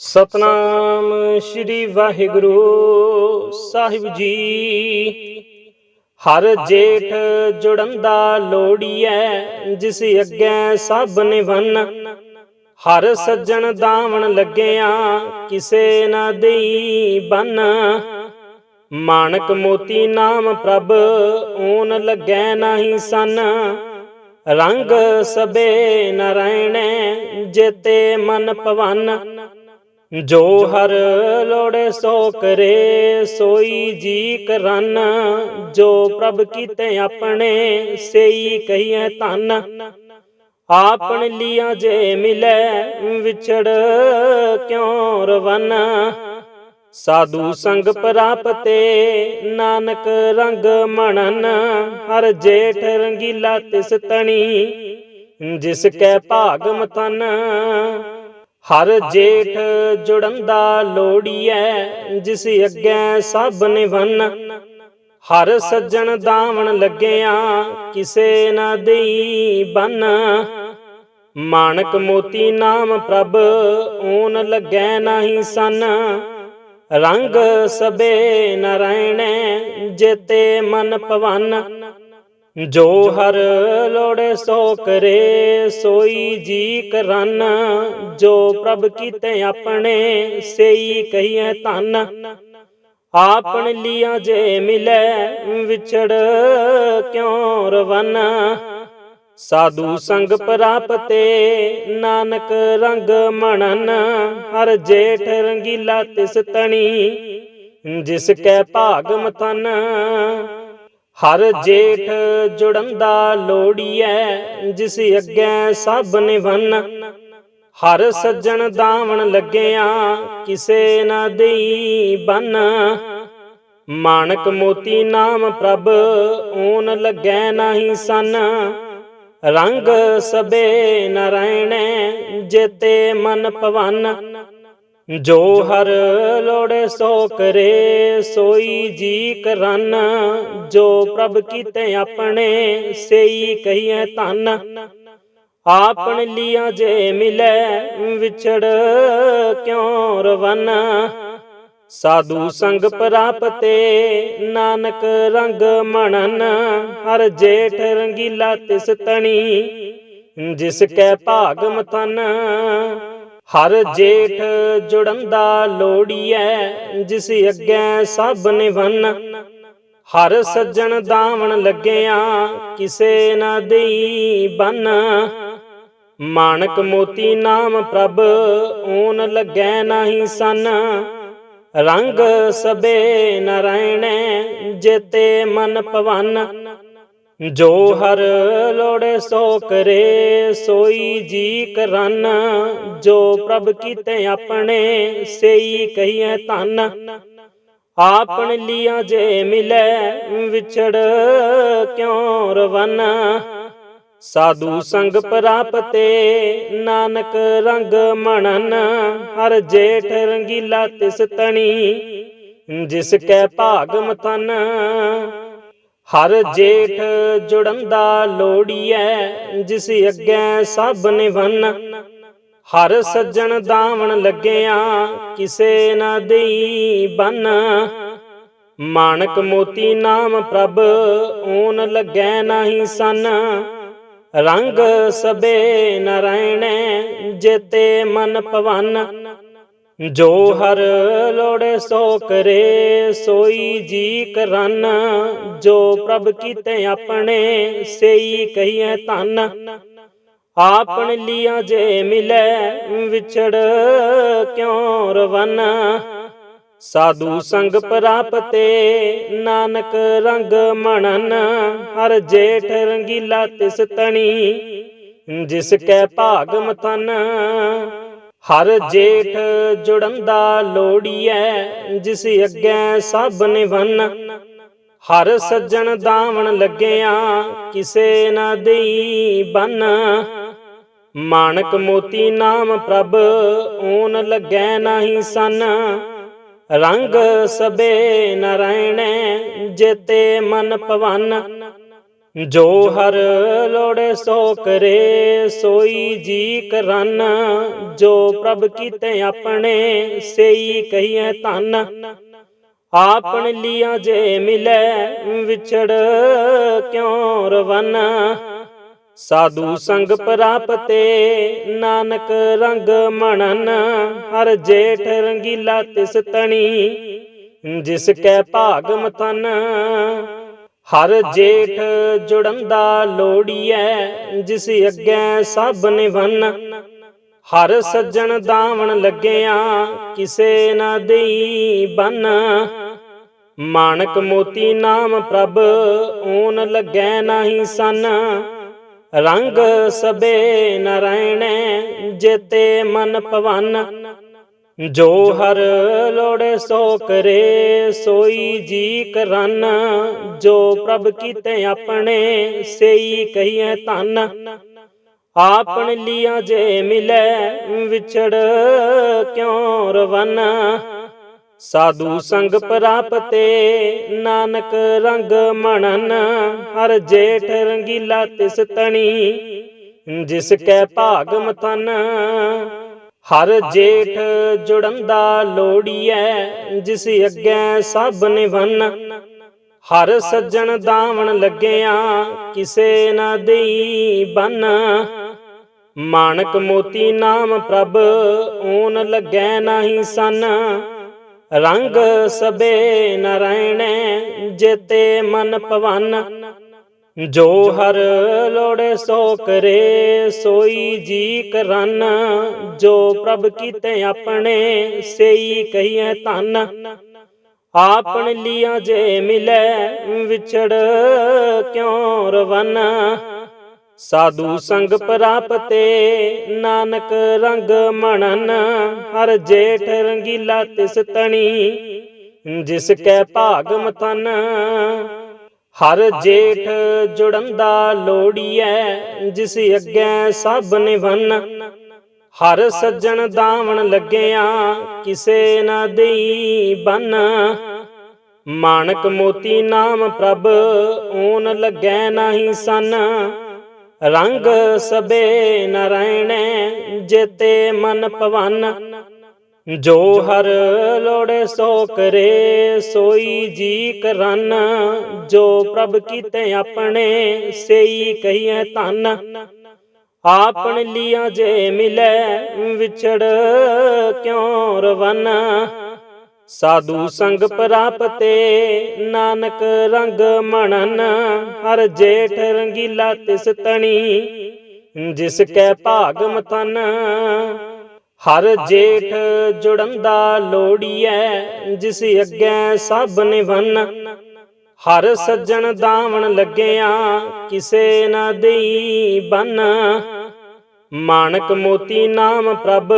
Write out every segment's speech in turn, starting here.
ਸਤਨਾਮ ਸ੍ਰੀ ਵਾਹਿਗੁਰੂ ਸਾਹਿਬ ਜੀ। ਹਰ ਜੇਠ ਜੁੜੰਦਾ ਲੋੜੀਐ ਜਿਸ ਅੱਗੇ ਸਭ ਨਿਵਨ। ਹਰ ਸੱਜਣ ਦਾਵਣ ਲੱਗਿਆ, ਕਿਸੇ ਨਾ ਦੇਈ ਬੰਨ। ਮਾਣਕ ਮੋਤੀ ਨਾਮ ਪ੍ਰਭ ਓਨ ਲੱਗੈ ਨਹੀਂ ਸਨ। ਰੰਗ ਸਬੇ ਨਰਾਇਣੈ ਜੇਤੇ ਮਨ ਪਵਨ। ਜੋ ਹਰ ਲੋੜੇ ਸੋ ਕਰੇ, ਸੋਈ ਜੀ ਕਰਨ। ਜੋ ਪ੍ਰਭ ਕੀਤੇ ਆਪਣੇ, ਸੇਈ ਕਹੀਏ ਧਨ। ਆਪਣ ਲੀਆ ਜੇ ਮਿਲੇ, ਵਿਛੜ ਕਿਉ ਰਵਨ? ਸਾਧੂ ਸੰਗ ਪ੍ਰਾਪਤੇ, ਨਾਨਕ ਰੰਗ ਮਣਨ। ਹਰ ਜੇਠ ਰੰਗੀਲਾ ਤਿਸ ਤਣੀ, ਜਿਸ ਕੈ ਭਾਗ ਮਤਨ ਹਰ ਜੇਠ ਜੁੜੰਦਾ ਲੋੜੀਐ ਜਿਸ ਅੱਗੇ ਸਭ ਨਿਵਨ। ਹਰ ਸੱਜਣ ਦਾਵਣ ਲੱਗਿਆ ਕਿਸੇ ਨਾ ਦੇਈ ਬਨ। ਮਾਣਕ ਮੋਤੀ ਨਾਮ ਪ੍ਰਭ ਓਨ ਲੱਗੈ ਨਾਹੀ ਸਨ। ਰੰਗ ਸਬੇ ਨਰਾਇਣੈ ਜੇਤੇ ਮਨ ਪਵਨ। ਜੋ ਹਰ ਲੋੜੇ ਸੋ ਕਰੇ, ਸੋਈ ਜੀ ਕਰਨ। ਜੋ ਪ੍ਰਭ ਕੀਤੇ ਆਪਣੇ, ਸੇਈ ਕਹੀਏ ਧਨ। ਆਪਨ ਲੀਆ ਜੇ ਮਿਲੇ, ਵਿਛੜ ਕਿਉ ਰਵਨ? ਸਾਧੂ ਸੰਗ ਪ੍ਰਾਪਤੇ, ਨਾਨਕ ਰੰਗ ਮਣਨ। ਹਰ ਜੇਠ ਰੰਗੀਲਾ ਤਿਸ ਤਣੀ, ਜਿਸ ਕੈ ਭਾਗ ਮਤਨ ਹਰ ਜੇਠ ਜੁੜੰਦਾ ਲੋੜੀਐ ਜਿਸ ਅੱਗੇ ਸਭ ਨਿਵਨ। ਹਰ ਸੱਜਣ ਦਾਵਣ ਲੱਗਿਆ ਕਿਸੇ ਨਾ ਦੇਈ ਬਨ। ਮਾਣਕ ਮੋਤੀ ਨਾਮ ਪ੍ਰਭ ਓਨ ਲੱਗੈ ਨਾਹੀ ਸਨ। ਰੰਗ ਸਬੇ ਨਰਾਇਣੈ ਜੇਤੇ ਮਨ ਪਵਨ। ਜੋ ਹਰ ਲੋੜੇ ਸੋ ਕਰੇ, ਸੋਈ ਜੀ ਕਰਨ। ਜੋ ਪ੍ਰਭ ਕੀਤੇ ਆਪਣੇ, ਸੇਈ ਕਹੀਏ ਧਨ। ਆਪਣ ਲੀਆ ਜੇ ਮਿਲੇ, ਵਿਛੜ ਕਿਉ ਰਵਨ? ਸਾਧੂ ਸੰਗ ਪ੍ਰਾਪਤੇ, ਨਾਨਕ ਰੰਗ ਮਣਨ। ਹਰ ਜੇਠ ਰੰਗੀਲਾ ਤਿਸ ਤਣੀ, ਜਿਸ ਕੈ ਭਾਗ ਮਤਨ ਹਰ ਜੇਠ ਜੁੜੰਦਾ ਲੋੜੀਐ ਜਿਸ ਅੱਗੇ ਸਭ ਨਿਵਨ। ਹਰ ਸੱਜਣ ਦਾਵਣ ਲੱਗਿਆ, ਕਿਸੇ ਨਾ ਦੇਈ ਬੰਨ। ਮਾਣਕ ਮੋਤੀ ਨਾਮ ਪ੍ਰਭ ਓਨ ਲੱਗੈ ਨਹੀਂ ਸਨ। ਰੰਗ ਸਬੇ ਨਰਾਇਣੈ ਜੇਤੇ ਮਨ ਪਵਨ। ਜੋ ਹਰ ਲੋੜੇ ਸੋ ਕਰੇ, ਸੋਈ ਜੀ ਕਰਨ ਜੋ ਪ੍ਰਭ ਕੀਤੇ ਆਪਣੇ, ਸੇਈ ਕਹੀਏ ਧਨ। ਆਪਣ ਲੀਆ ਜੇ ਮਿਲੇ, ਵਿਛੜ ਕਿਉ ਰਵਨ? ਸਾਧੂ ਸੰਗ ਪ੍ਰਾਪਤੇ, ਨਾਨਕ ਰੰਗ ਮਣਨ। ਹਰ ਜੇਠ ਰੰਗੀਲਾ ਤਿਸ ਤਣੀ, ਜਿਸ ਕੈ ਭਾਗ ਮਤਨ ਹਰ ਜੇਠ ਜੁੜੰਦਾ ਲੋੜੀਐ ਜਿਸ ਅੱਗੇ ਸਭ ਨਿਵਨ। ਹਰ ਸੱਜਣ ਦਾਵਣ ਲੱਗਿਆ, ਕਿਸੇ ਨਾ ਦੇਈ ਬੰਨ। ਮਾਣਕ ਮੋਤੀ ਨਾਮ ਪ੍ਰਭ ਓਨ ਲੱਗੈ ਨਹੀਂ ਸਨ। ਰੰਗ ਸਬੇ ਨਰਾਇਣੈ ਜੇਤੇ ਮਨ ਪਵਨ। ਜੋ ਹਰ ਲੋੜੇ ਸੋ ਕਰੇ ਸੋਈ ਜੀ ਕਰਨ। ਜੋ ਪ੍ਰਭ ਕੀਤੇ ਆਪਣੇ ਸੇਈ ਕਹੀਏ ਧਨ। ਆਪਨ ਲੀਆ ਜੇ ਮਿਲੇ ਵਿਛੜ ਕਿਉ ਰਵਨ? ਸਾਧੂ ਸੰਗ ਪ੍ਰਾਪਤੇ ਨਾਨਕ ਰੰਗ ਮਣਨ। ਹਰ ਜੇਠ ਰੰਗੀਲਾ ਤਿਸ ਤਣੀ ਜਿਸ ਕੈ ਭਾਗ ਮਤਨ ਹਰ ਜੇਠ ਜੁੜੰਦਾ ਲੋੜੀਐ ਜਿਸ ਅੱਗੇ ਸਭ ਨਿਵਨ। ਹਰ ਸੱਜਣ ਦਾਵਣ ਲੱਗਿਆ ਕਿਸੇ ਨਾ ਦੇਈ ਬਨ। ਮਾਣਕ ਮੋਤੀ ਨਾਮ ਪ੍ਰਭ ਓਨ ਲੱਗੈ ਨਾਹੀ ਸਨ। ਰੰਗ ਸਬੇ ਨਰਾਇਣੈ ਜੇਤੇ ਮਨ ਪਵਨ। ਜੋ ਹਰ ਲੋੜੇ ਸੋ ਕਰੇ, ਸੋਈ ਜੀ ਕਰਨ। ਜੋ ਪ੍ਰਭ ਕੀਤੇ ਆਪਣੇ, ਸੇਈ ਕਹੀਏ ਧਨ। ਆਪਣ ਲੀਆ ਜੇ ਮਿਲੇ, ਵਿਛੜ ਕਿਉ ਰਵਨ? ਸਾਧੂ ਸੰਗ ਪ੍ਰਾਪਤੇ, ਨਾਨਕ ਰੰਗ ਮਣਨ। ਹਰ ਜੇਠ ਰੰਗੀਲਾ ਤਿਸ ਤਣੀ, ਜਿਸ ਕੈ ਭਾਗ ਮਤਨ ਹਰ ਜੇਠ ਜੁੜੰਦਾ ਲੋੜੀਐ ਜਿਸ ਅੱਗੇ ਸਭ ਨਿਵਨ। ਹਰ ਸੱਜਣ ਦਾਵਣ ਲੱਗਿਆ ਕਿਸੇ ਨਾ ਦੇਈ ਬਨ। ਮਾਣਕ ਮੋਤੀ ਨਾਮ ਪ੍ਰਭ ਓਨ ਲੱਗੈ ਨਾਹੀ ਸਨ। ਰੰਗ ਸਬੇ ਨਰਾਇਣੈ ਜੇਤੇ ਮਨ ਪਵਨ। ਜੋ ਹਰ ਲੋੜੇ ਸੋ ਕਰੇ, ਸੋਈ ਜੀ ਕਰਨ। ਜੋ ਪ੍ਰਭ ਕੀਤੇ ਆਪਣੇ, ਸੇਈ ਕਹੀਏ ਧਨ। ਆਪਣ ਲੀਆ ਜੇ ਮਿਲੇ, ਵਿਛੜ ਕਿਉ ਰਵਨ? ਸਾਧੂ ਸੰਗ ਪ੍ਰਾਪਤੇ, ਨਾਨਕ ਰੰਗ ਮਣਨ। ਹਰ ਜੇਠ ਰੰਗੀਲਾ ਤਿਸ ਤਣੀ, ਜਿਸ ਕੈ ਭਾਗ ਮਤਨ ਹਰ ਜੇਠ ਜੁੜੰਦਾ ਲੋੜੀਐ ਜਿਸ ਅੱਗੇ ਸਭ ਨਿਵਨ। ਹਰ ਸੱਜਣ ਦਾਵਣ ਲੱਗਿਆ ਕਿਸੇ ਨਾ ਦੇਈ ਬਨ। ਮਾਣਕ ਮੋਤੀ ਨਾਮ ਪ੍ਰਭ ਓਨ ਲੱਗੈ ਨਾਹੀ ਸਨ। ਰੰਗ ਸਬੇ ਨਰਾਇਣੈ ਜੇਤੇ ਮਨ ਪਵਨ। ਜੋ ਹਰ ਲੋੜੇ ਸੋ ਕਰੇ ਸੋਈ ਜੀ ਕਰਨ। ਜੋ ਪ੍ਰਭ ਕੀਤੇ ਆਪਣੇ ਸੇਈ ਕਹੀਏ ਧਨ। ਆਪਨ ਲੀਆ ਜੇ ਮਿਲੇ ਵਿਛੜ ਕਿਉ ਰਵਨ? ਸਾਧੂ ਸੰਗ ਪ੍ਰਾਪਤੇ ਨਾਨਕ ਰੰਗ ਮਣਨ। ਹਰ ਜੇਠ ਰੰਗੀਲਾ ਤਿਸ ਤਣੀ। ਜਿਸ ਕੈ ਭਾਗ ਮਤਨ। ਹਰ ਜੇਠ ਜੁੜੰਦਾ ਲੋੜੀਐ ਜਿਸ ਅੱਗੇ ਸਭ ਨਿਵਨ। ਹਰ ਸੱਜਣ ਦਾਵਣ ਲੱਗਿਆ ਕਿਸੇ ਨਾ ਦੇਈ ਬਨ। ਮਾਣਕ ਮੋਤੀ ਨਾਮ ਪ੍ਰਭ ਓਨ ਲੱਗੈ ਨਾਹੀ ਸਨ। ਰੰਗ ਸਬੇ ਨਰਾਇਣੈ ਜੇਤੇ ਮਨ ਪਵਨ। ਜੋ ਹਰ ਲੋੜੇ ਸੋ ਕਰੇ ਸੋਈ ਜੀ ਕਰਨ। ਜੋ ਪ੍ਰਭ ਕੀਤੇ ਆਪਣੇ ਸੇਈ ਕਹੀਏ ਧਨ। ਆਪਨ ਲੀਆ ਜੇ ਮਿਲੇ ਵਿਛੜ ਕਿਉ ਰਵਨ? ਸਾਧੂ ਸੰਗ ਪ੍ਰਾਪਤੇ ਨਾਨਕ ਰੰਗ ਮਣਨ। ਹਰ ਜੇਠ ਰੰਗੀਲਾ ਤਿਸ ਤਣੀ ਜਿਸ ਕੈ ਭਾਗ ਮਤਨ ਹਰ ਜੇਠ ਜੁੜੰਦਾ ਲੋੜੀਐ ਜਿਸ ਅੱਗੇ ਸਭ ਨਿਵਨ। ਹਰ ਸੱਜਣ ਦਾਵਣ ਲੱਗਿਆ, ਕਿਸੇ ਨਾ ਦੇਈ ਬੰਨ। ਮਾਣਕ ਮੋਤੀ ਨਾਮ ਪ੍ਰਭ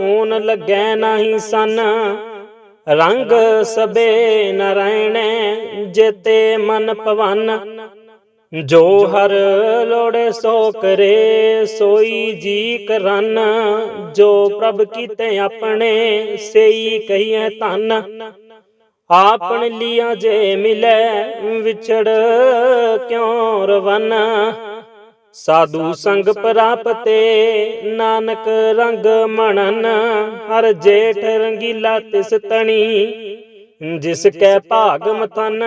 ਓਨ ਲੱਗੈ ਨਹੀਂ ਸਨ। ਰੰਗ ਸਬੇ ਨਰਾਇਣੈ ਜੇਤੇ ਮਨ ਪਵਨ। ਜੋ ਹਰ ਲੋੜੇ ਸੋ ਕਰੇ, ਸੋਈ ਜੀ ਕਰਨ ਜੋ ਪ੍ਰਭ ਕੀਤੇ ਆਪਣੇ, ਸੇਈ ਕਹੀਏ ਧਨ। ਆਪਣ ਲੀਆ ਜੇ ਮਿਲੇ, ਵਿਛੜ ਕਿਉ ਰਵਨ? ਸਾਧੂ ਸੰਗ ਪ੍ਰਾਪਤੇ, ਨਾਨਕ ਰੰਗ ਮਣਨ। ਹਰ ਜੇਠ ਰੰਗੀਲਾ ਤਿਸ ਤਣੀ, ਜਿਸ ਕੈ ਭਾਗ ਮਤਨ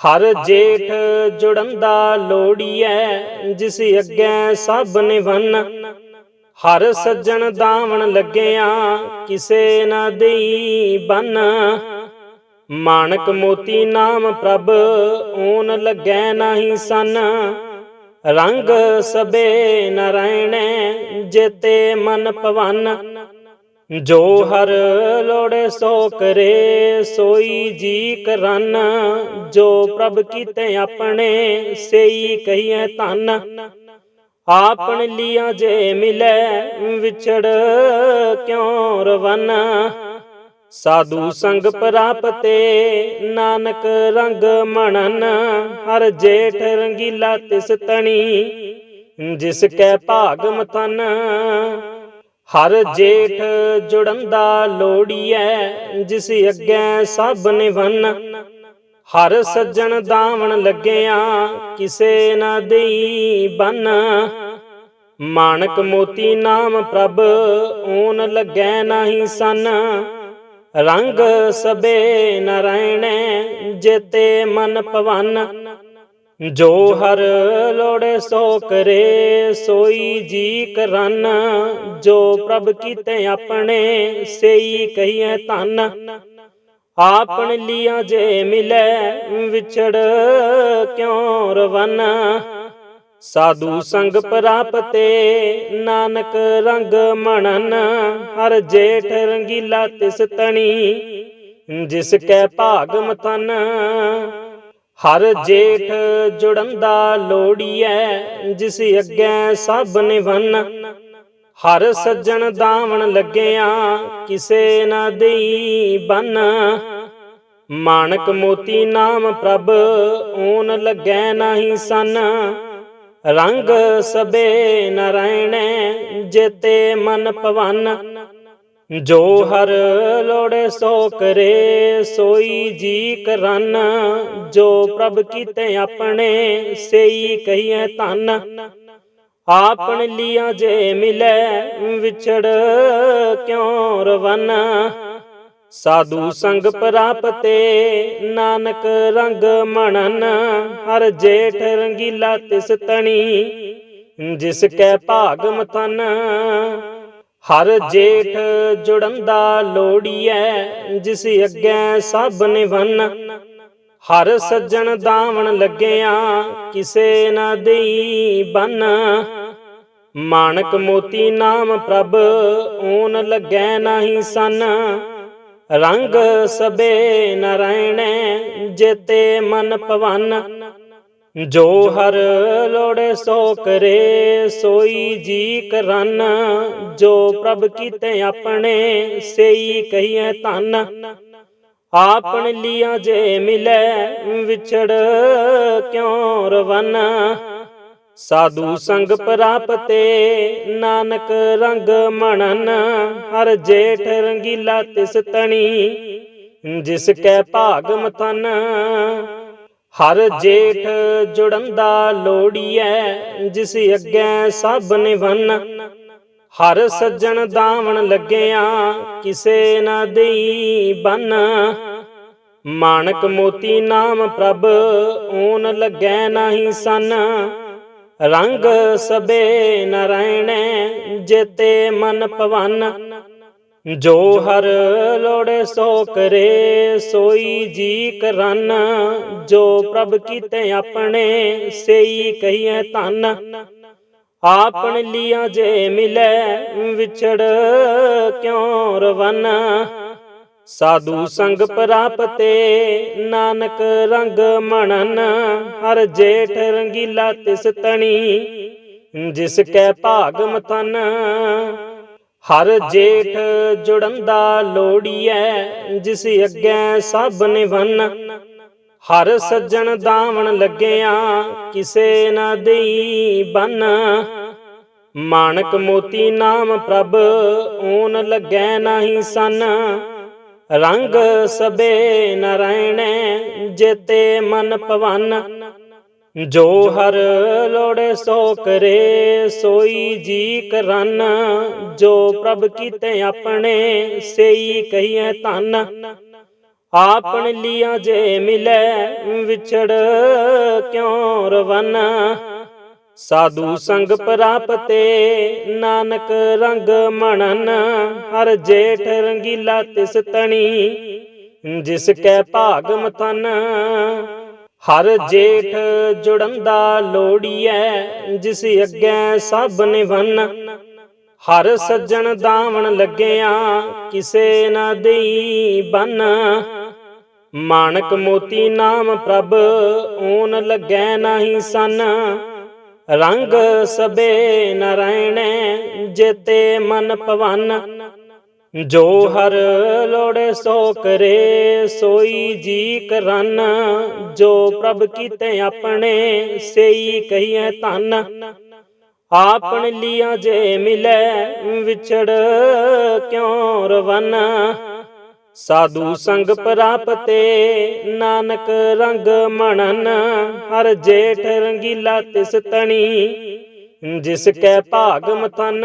ਹਰ ਜੇਠ ਜੁੜੰਦਾ ਲੋੜੀਐ, ਜਿਸ ਅੱਗੇ ਸਭ ਨਿਵਨ। ਹਰ ਸੱਜਣ ਦਾਵਣ ਲੱਗਿਆ, ਕਿਸੇ ਨਾ ਦੇਈ ਬੰਨ। ਮਾਣਕ ਮੋਤੀ ਨਾਮ ਪ੍ਰਭ ਓਨ ਲੱਗੈ ਨਹੀਂ ਸਨ। ਰੰਗ ਸਬੇ ਨਰਾਇਣੈ ਜੇਤੇ ਮਨ ਪਵਨ। ਜੋ ਹਰ ਲੋੜੇ ਸੋ ਕਰੇ, ਸੋਈ ਜੀ ਕਰਨ ਜੋ ਪ੍ਰਭ ਕੀਤੇ ਆਪਣੇ, ਸੇਈ ਕਹੀਏ ਧਨ। ਆਪਣ ਲੀਆ ਜੇ ਮਿਲੇ, ਵਿਛੜ ਕਿਉ ਰਵਨ? ਸਾਧੂ ਸੰਗ ਪ੍ਰਾਪਤੇ, ਨਾਨਕ ਰੰਗ ਮਣਨ। ਹਰ ਜੇਠ ਰੰਗੀਲਾ ਤਿਸ ਤਣੀ, ਜਿਸ ਕੈ ਭਾਗ ਮਤਨ ਹਰ ਜੇਠ ਜੁੜੰਦਾ ਲੋੜੀਐ, ਜਿਸ ਅੱਗੇ ਸਭ ਨਿਵਨ। ਹਰ ਸੱਜਣ ਦਾਵਣ ਲੱਗਿਆ, ਕਿਸੇ ਨਾ ਦੇਈ ਬੰਨ। ਮਾਣਕ ਮੋਤੀ ਨਾਮ ਪ੍ਰਭ ਓਨ ਲੱਗੈ ਨਹੀਂ ਸਨ। ਰੰਗ ਸਬੇ ਨਰਾਇਣੈ ਜੇਤੇ ਮਨ ਪਵਨ। ਜੋ ਹਰ ਲੋੜੇ ਸੋ ਕਰੇ, ਸੋਈ ਜੀ ਕਰਨ ਜੋ ਪ੍ਰਭ ਕੀਤੇ ਆਪਣੇ, ਸੇਈ ਕਹੀਏ ਧਨ। ਆਪਣ ਲੀਆ ਜੇ ਮਿਲੇ, ਵਿਛੜ ਕਿਉ ਰਵਨ? ਸਾਧੂ ਸੰਗ ਪ੍ਰਾਪਤੇ, ਨਾਨਕ ਰੰਗ ਮਣਨ। ਹਰ ਜੇਠ ਰੰਗੀਲਾ ਤਿਸ ਤਣੀ, ਜਿਸ ਕੈ ਭਾਗ ਮਤਨ ਹਰ ਜੇਠ ਜੁੜੰਦਾ ਲੋੜੀਐ ਜਿਸ ਅੱਗੇ ਸਭ ਨਿਵਨ। ਹਰ ਸੱਜਣ ਦਾਵਣ ਲੱਗਿਆ, ਕਿਸੇ ਨਾ ਦੇਈ ਬੰਨ। ਮਾਣਕ ਮੋਤੀ ਨਾਮ ਪ੍ਰਭ ਓਨ ਲੱਗੈ ਨਹੀਂ ਸਨ। ਰੰਗ ਸਬੇ ਨਰਾਇਣੈ ਜੇਤੇ ਮਨ ਪਵਨ। ਜੋ ਹਰ ਲੋੜੇ ਸੋ ਕਰੇ, ਸੋਈ ਜੀ ਕਰਨ ਜੋ ਪ੍ਰਭ ਕੀਤੇ ਆਪਣੇ, ਸੇਈ ਕਹੀਏ ਧਨ। ਆਪਣ ਲੀਆ ਜੇ ਮਿਲੇ, ਵਿਛੜ ਕਿਉ ਰਵਨ? ਸਾਧੂ ਸੰਗ ਪ੍ਰਾਪਤੇ, ਨਾਨਕ ਰੰਗ ਮਣਨ। ਹਰ ਜੇਠ ਰੰਗੀਲਾ ਤਿਸ ਤਣੀ, ਜਿਸ ਕੈ ਭਾਗ ਮਤਨ ਹਰ ਜੇਠ ਜੁੜੰਦਾ ਲੋੜੀਐ ਜਿਸ ਅੱਗੇ ਸਭ ਨਿਵਨ। ਹਰ ਸੱਜਣ ਦਾਵਣ ਲੱਗਿਆ ਕਿਸੇ ਨਾ ਦੇਈ ਬਨ। ਮਾਣਕ ਮੋਤੀ ਨਾਮ ਪ੍ਰਭ ਓਨ ਲੱਗੈ ਨਾਹੀ ਸਨ। ਰੰਗ ਸਬੇ ਨਰਾਇਣੈ ਜੇਤੇ ਮਨ ਪਵਨ। ਜੋ ਹਰ ਲੋੜੇ ਸੋ ਕਰੇ, ਸੋਈ ਜੀ ਕਰਨ। ਜੋ ਪ੍ਰਭ ਕੀਤੇ ਆਪਣੇ, ਸੇਈ ਕਹੀਏ ਧਨ। ਆਪਨ ਲੀਆ ਜੇ ਮਿਲੇ, ਵਿਛੜ ਕਿਉ ਰਵਨ? ਸਾਧੂ ਸੰਗ ਪ੍ਰਾਪਤੇ, ਨਾਨਕ ਰੰਗ ਮਣਨ। ਹਰ ਜੇਠ ਰੰਗੀਲਾ ਤਿਸ ਤਣੀ, ਜਿਸ ਕੈ ਭਾਗ ਮਤਨ ਹਰ ਜੇਠ ਜੁੜੰਦਾ ਲੋੜੀਐ ਜਿਸ ਅੱਗੇ ਸਭ ਨਿਵਨ। ਹਰ ਸੱਜਣ ਦਾਵਣ ਲੱਗਿਆ ਕਿਸੇ ਨਾ ਦੇਈ ਬਨ। ਮਾਣਕ ਮੋਤੀ ਨਾਮ ਪ੍ਰਭ ਓਨ ਲੱਗੈ ਨਾਹੀ ਸਨ। ਰੰਗ ਸਬੇ ਨਰਾਇਣੈ ਜੇਤੇ ਮਨ ਪਵਨ। ਜੋ ਹਰ ਲੋੜੇ ਸੋ ਕਰੇ, ਸੋਈ ਜੀ ਕਰਨ। ਜੋ ਪ੍ਰਭ ਕੀਤੇ ਆਪਣੇ, ਸੇਈ ਕਹੀਏ ਧਨ। ਆਪਣ ਲੀਆ ਜੇ ਮਿਲੇ, ਵਿਛੜ ਕਿਉ ਰਵਨ? ਸਾਧੂ ਸੰਗ ਪ੍ਰਾਪਤੇ, ਨਾਨਕ ਰੰਗ ਮਣਨ। ਹਰ ਜੇਠ ਰੰਗੀਲਾ ਤਿਸ ਤਣੀ, ਜਿਸ ਕੈ ਭਾਗ ਮਤਨ ਹਰ ਜੇਠ ਜੁੜੰਦਾ ਲੋੜੀਐ ਜਿਸ ਅੱਗੇ ਸਭ ਨਿਵਨ। ਹਰ ਸੱਜਣ ਦਾਵਣ ਲੱਗਿਆ ਕਿਸੇ ਨਾ ਦੇਈ ਬਨ। ਮਾਣਕ ਮੋਤੀ ਨਾਮ ਪ੍ਰਭ ਓਨ ਲੱਗੈ ਨਾਹੀ ਸਨ। ਰੰਗ ਸਬੇ ਨਰਾਇਣੈ ਜੇਤੇ ਮਨ ਪਵਨ। ਜੋ ਹਰ ਲੋੜੇ ਸੋ ਕਰੇ, ਸੋਈ ਜੀ ਕਰਨ। ਜੋ ਪ੍ਰਭ ਕੀਤੇ ਆਪਣੇ, ਸੇਈ ਕਹੀਏ ਧਨ। ਆਪਨ ਲੀਆ ਜੇ ਮਿਲੇ, ਵਿਛੜ ਕਿਉ ਰਵਨ? ਸਾਧੂ ਸੰਗ ਪ੍ਰਾਪਤੇ, ਨਾਨਕ ਰੰਗ ਮਣਨ। ਹਰ ਜੇਠ ਰੰਗੀਲਾ ਤਿਸ ਤਣੀ, ਜਿਸ ਕੈ ਭਾਗ ਮਤਨ ਹਰ ਜੇਠ ਜੁੜੰਦਾ ਲੋੜੀਐ ਜਿਸ ਅੱਗੇ ਸਭ ਨਿਵਨ। ਹਰ ਸੱਜਣ ਦਾਵਣ ਲੱਗਿਆ ਕਿਸੇ ਨਾ ਦੇਈ ਬਨ। ਮਾਣਕ ਮੋਤੀ ਨਾਮ ਪ੍ਰਭ ਓਨ ਲੱਗੈ ਨਾਹੀ ਸਨ। ਰੰਗ ਸਬੇ ਨਰਾਇਣੈ ਜੇਤੇ ਮਨ ਪਵਨ। ਜੋ ਹਰ ਲੋੜੇ ਸੋ ਕਰੇ, ਸੋਈ ਜੀ ਕਰਨ। ਜੋ ਪ੍ਰਭ ਕੀਤੇ ਆਪਣੇ, ਸੇਈ ਕਹੀਏ ਧਨ। ਆਪਨ ਲੀਆ ਜੇ ਮਿਲੇ, ਵਿਛੜ ਕਿਉ ਰਵਨ? ਸਾਧੂ ਸੰਗ ਪ੍ਰਾਪਤੇ, ਨਾਨਕ ਰੰਗ ਮਣਨ। ਹਰ ਜੇਠ ਰੰਗੀਲਾ ਤਿਸ ਤਣੀ, ਜਿਸ ਕੈ ਭਾਗ ਮਤਨ